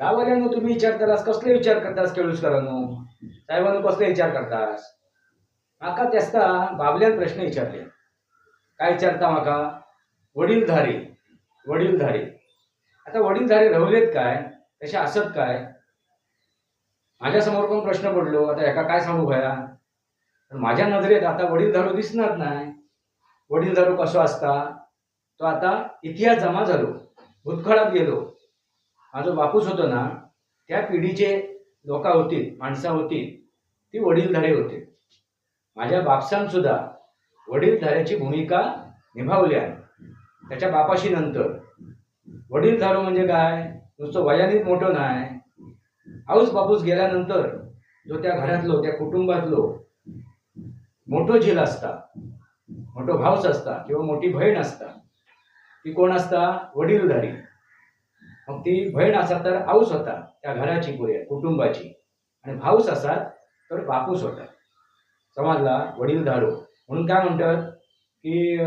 गावाल्यानं तुम्ही विचार करतास कसले विचार करतास केळुसकरांनो? साहेबांनो कसले विचार करतास? माका त्यास्ता बाबल्यान प्रश्न विचारले. काय विचारता माका? वडीलधारे वडीलधारे. आता वडीलधारे रवलेत काय? तसे असत काय? माझ्यासमोर पण प्रश्न पडलो? आता एका काय सांगू भया? पण माझ्या नजरेत आता वडीलधारो दिसणार नाही. वडीलधारो कसो असता? तो आता इतिहास जमा झालो. भूतकाळात गेलो. माझा बापूस होतो ना त्या पिढीचे लोक होती माणसं होती ती वडीलधारे होते. माझ्या बापसान सुद्धा वडीलधाऱ्याची भूमिका निभावली आहे. त्याच्या बापाशी नंतर. वडीलधारो म्हणजे काय? नुसतं वयानेच मोठं नाही. आऊस बापूस गेल्यानंतर जो त्या घरातलो त्या कुटुंबातलो मोठो झील असता मोठो भाऊच असता किंवा मोठी बहीण असता ती कोण असता? वडीलधारी. मग ती बहीण असा तर आऊस होता त्या घराची पुऱ्या कुटुंबाची. आणि भाऊस असा तर बापूस होता. समजला धाडू. म्हणून काय म्हणतात की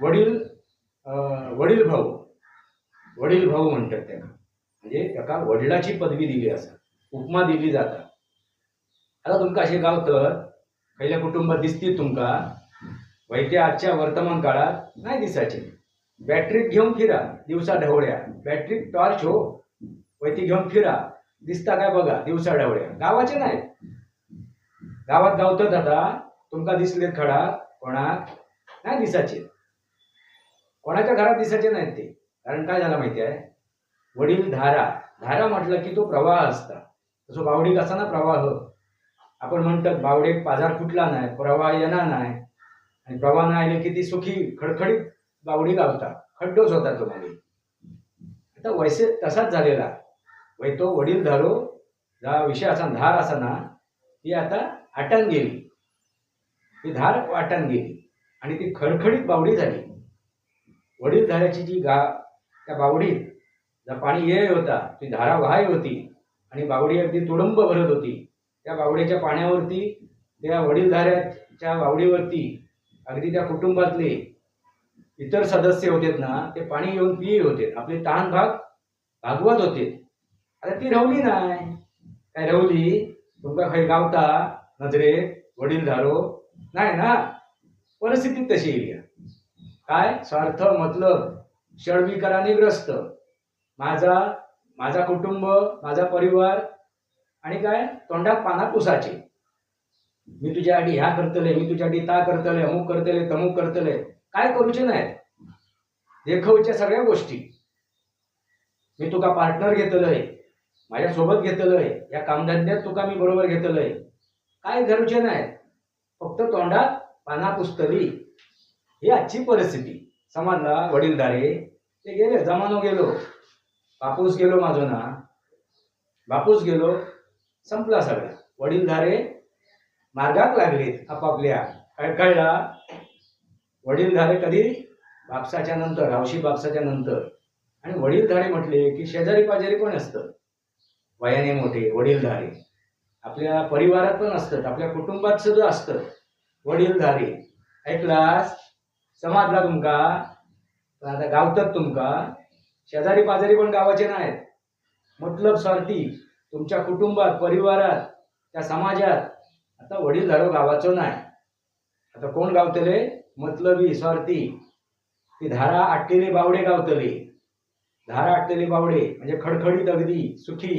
वडील वडील भाऊ वडील भाऊ म्हणतात त्यांना म्हणजे त्याका वडिलाची पदवी दिली असा उपमा दिली जाता. आता तुमका असे गावतर खयल्या कुटुंबात दिसतील तुमका वैद्य आजच्या वर्तमान काळात नाही दिसायचे. बॅटरीत घेऊन फिरा दिवसा ढवळ्या. बॅटरीत टॉर्च हो वैती घेऊन फिरा. दिसता काय बघा दिवसा ढवळ्या. गावाचे नाही. गावात गावतात आता तुमका दिसलेत खडा कोणाक? नाही दिसायचे. कोणाच्या घरात दिसायचे नाहीत ते. कारण काय झालं माहिती आहे? वडील धारा. धारा म्हटलं की तो प्रवाह असता. तसं बावडी कसा ना प्रवाह. आपण म्हणतात बावडीक पाजार फुटला नाही प्रवाह येणार नाही. आणि प्रवाह नाही आले की ती सुखी खडखडीत बावडी गावता. खड्डोच होता तो मध्ये आता वैसे तसाच झालेला. वै तो वडील धारो जा विषय असा धार असा ना ती आता आटण गेली. ती धार वाटण गेली. आणि ती खडखडीत बावडी झाली. वडील धाऱ्याची जी गा त्या बावडीत जा पाणी ये होता ती धारा वाय होती. आणि बावडी अगदी तुडंब भरत होती. त्या बावडीच्या पाण्यावरती त्या वडीलधाऱ्याच्या बावडीवरती अगदी त्या कुटुंबातले इतर सदस्य होते ना ते पाणी येऊन पिये होते आपले ताण भाग भागवत होते. आता ती रवली नाही. काय रवली? तुमका खंय गावता? नजरे वडील धारो? नाही ना? परिस्थिती तशी येईल काय? स्वार्थ मतलब षडविकाराने ग्रस्त माझा माझा कुटुंब माझा परिवार आणि काय? तोंडात पाना पुसाचे. मी तुझ्यासाठी ह्या करतले मी तुझ्या आधी ता करतले अमुक करतले तमुक करतले काय करूचे नाही देखवच्या सगळ्या गोष्टी. मी तुका पार्टनर घेतलंय माझ्या सोबत घेतलंय या कामधंद्यात तुका मी बरोबर घेतलंय. काय करूचे नाही फक्त तोंडात पाना पुस्तली. ही आजची परिस्थिती. समजला वडीलधारे? ते गेले जमानो गेलो. बापूस गेलो माझो ना. बापूस गेलो संपला सगळा. वडीलधारे मार्गात लागलेत आपापल्या. काय कळला वडीलधारे कधी बापसाच्या नंतर हौशी बापसाच्या नंतर. आणि वडीलधारे म्हटले की शेजारी पाजारी पण असतं? वयाने मोठे वडीलधारे आपल्या परिवारात पण असतात आपल्या कुटुंबात सुद्धा असतं. वडीलधारे ऐकलास? समाजला तुमका? पण आता गावतात तुमका? शेजारी पाजारी पण गावाचे नाहीत. मतलब स्वार्थी तुमच्या कुटुंबात परिवारात त्या समाजात. आता वडीलधारो गावाचो नाही. आता कोण गावतले? मतलबी स्वार्थी ती धारा आटलेले बावडे गावतले. धारा आटलेले बावडे म्हणजे खडखडीत अगदी सुखी.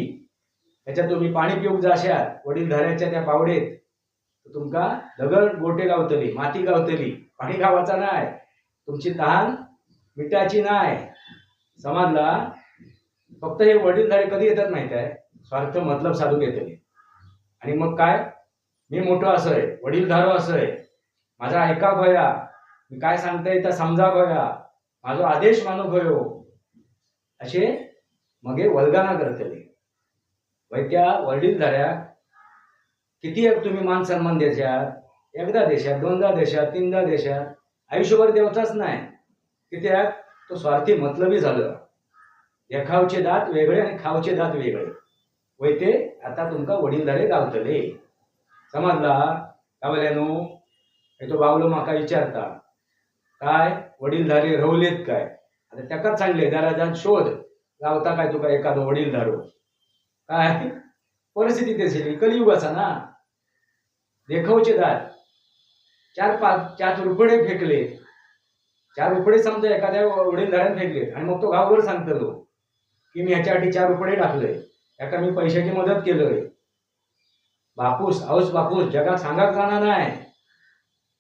त्याच्यात तुम्ही पाणी पिऊक जाशात वडील धाऱ्याच्या त्या बावडेत. तुमका दगड गोटे गावतली माती गावतली. पाणी गावाचा नाय तुमची तहान मिठाची नाय. समाजला फक्त हे वडीलधारे कधी येतात माहीत आहे? स्वार्थ मतलब साधूक येतले आणि मग काय? मी मोठं धारो वडीलधारो असंय माझा ऐका भया मी काय सांगताय त्या समजा भया माझा आदेश मानू गयो असे मगे वल्गाना करतले. वै त्या वडीलधाऱ्या किती एक तुम्ही मान सन्मान देशात? एकदा देशात दोनदा देशात तीनदा देशात. आयुष्यभर देवताच नाही. कित्याक तो स्वार्थी मतलबी झालं. देखावचे दात वेगळे आणि खावचे दात वेगळे. वैते आता तुमका वडीलधारे गावतले. समजला? का हे तो बावलो म्हाका विचारता. काय? वडीलधारे रवलेत काय? आता त्याकाच सांगले जरा जा शोध. गावता काय तुका एखादो वडीलधारो? काय? परिस्थिती तशी कलियुगाचा ना. देखावचे दार. चार पाच चार रुपडे फेकले. चार रुपये समजा एखाद्या वडीलधाऱ्यानं फेकले. आणि मग तो गावभर सांगतो की मी ह्याच्यासाठी चार रुपये टाकले. याका मी पैशाची मदत केलोय. बापूस औस बापूस जगात सांगाक जाणार नाही.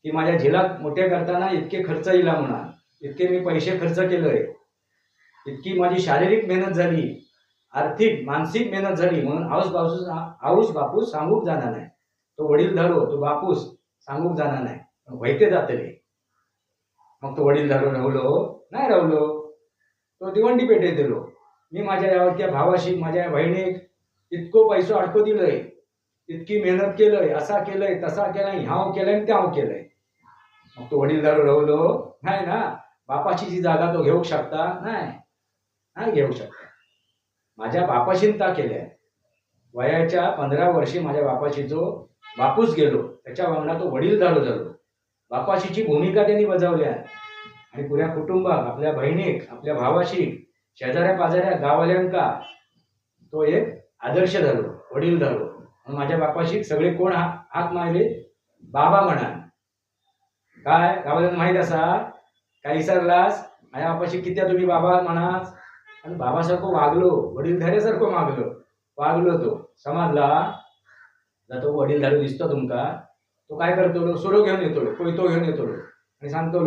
की माझ्या झिलात मोठे करताना इतके खर्च येईल म्हणा इतके मी पैसे खर्च केलोय. इतकी माझी शारीरिक मेहनत झाली आर्थिक मानसिक मेहनत झाली म्हणून आऊस बापूस आऊस बापूस सांगूक जाणार नाही. तो वडील धरो तो बापूस सांगूक जाणार नाही. वैते जातले. मग तो वडील धरो राहलो नाही राहलो. तो दिवंडी पेठेत दिलो. मी माझ्या यावरच्या भावाशी माझ्या बहिणीक इतको पैसो अडको दिलोय. इतकी मेहनत केलंय असा केलंय तसा केलाय ह्याव केलंय त्याव केलंय. मग तो वडील दारू रवलो नाही ना बापाची जी जागा तो घेऊ शकता. नाही नाही घेऊ शकता. माझ्या बापाशीन ता केल्या. वयाच्या पंधरा वर्षी माझ्या बापाशी जो बापूस गेलो त्याच्या वांगडा तो वडील दारू झालो बापाशीची भूमिका त्यांनी बजावल्या आणि पुऱ्या कुटुंबाक आपल्या बहिणीक आपल्या भावाशी शेजाऱ्या पाजाऱ्या गाववाल्यांका तो एक आदर्श झालो वडील झालो म्हणून माझ्या बापाशी सगळे कोण हा- हाक मारले? बाबा म्हणा काय? गावाला माहीत असा काय विसरलास? माझ्या बापाशी किती तुम्ही बाबा म्हणास आणि बाबासारखं वागलो वडीलधाऱ्यासारखं मागलो वागलो तो. समजला? जर तो वडीलधारी दिसतो तुमका. तो काय करतो? सुरो घेऊन येतो कोयतो घेऊन येतो. आणि सांगतो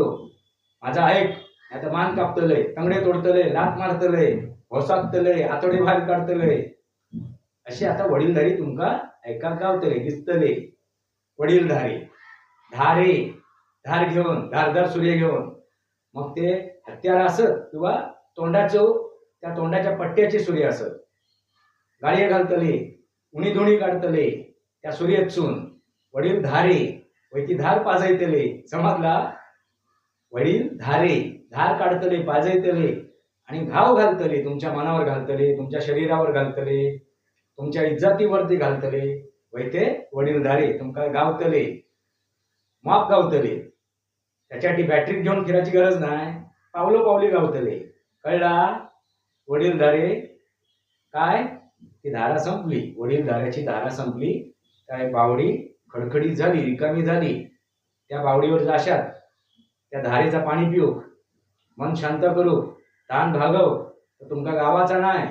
माझा ऐक आता मान कापतलंय तंगडे तोडतलंय लात मारतलंय भोसाकतलंय आतोडे बाहेर काढतलंय. अशी आता वडीलधारी तुमका ऐका गावतले दिसतले वडीलधारी धारे. धार घेऊन धारदार सूर्य घेऊन मग ते हत्यार असत किंवा तोंडाचं त्या तोंडाच्या पट्ट्याचे सूर्य असत. गाळी घालतले उणी धुणी काढतले त्या सूर्यचून वडील धारे वैती धार पाजयतले समजला वडील धारे धार काढतले पाजयतले आणि घाव घालतले तुमच्या मनावर घालतले तुमच्या शरीरावर घालतले तुमच्या इज्जतीवरती घालतले वैते वडील धारे तुमका गावतले माप गावतले. त्याच्यासाठी बॅटरी घेऊन फिरायची गरज नाही. पावलो पावली गावतले. कळला? वडीलधारे काय? ती धारा संपली. वडीलधाऱ्याची धारा संपली. काय? बावडी खडखडीत झाली रिकामी झाली. त्या बावडीवर जाशात. त्या धारेचा पाणी पिऊ. मन शांत करू. ताण भागव. तर तुमका गावाचा नाही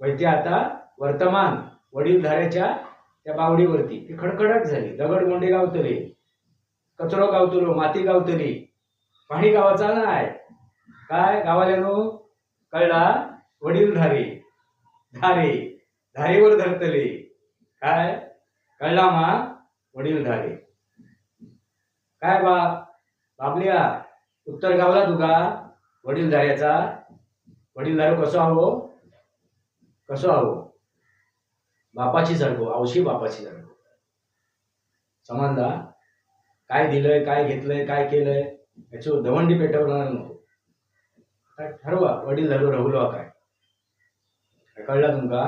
वैद्य आता वर्तमान वडीलधाऱ्याच्या त्या बावडीवरती. ती खडखडट झाली. दगड गोंडे गावतले. कचरो गावतलो माती गावतली पाणी गावाचा नाय. काय? गावाल्यानो कळला? वडीलधारे धारे. धारेवर धरतले. काय? कळला मा? वडीलधारे काय बा? बाबल्या उत्तर गावला तुका वडीलधाऱ्याचा वडीलधारो कसो आहो? कसो आहो? बापाची सारखो आवशी बापाची सारखो समजला काय दिलंय काय घेतलंय काय केलंय याची दवंडी पेटवणार नको. काय ठरवा वडील धरू राहुलो काय काय तुमका?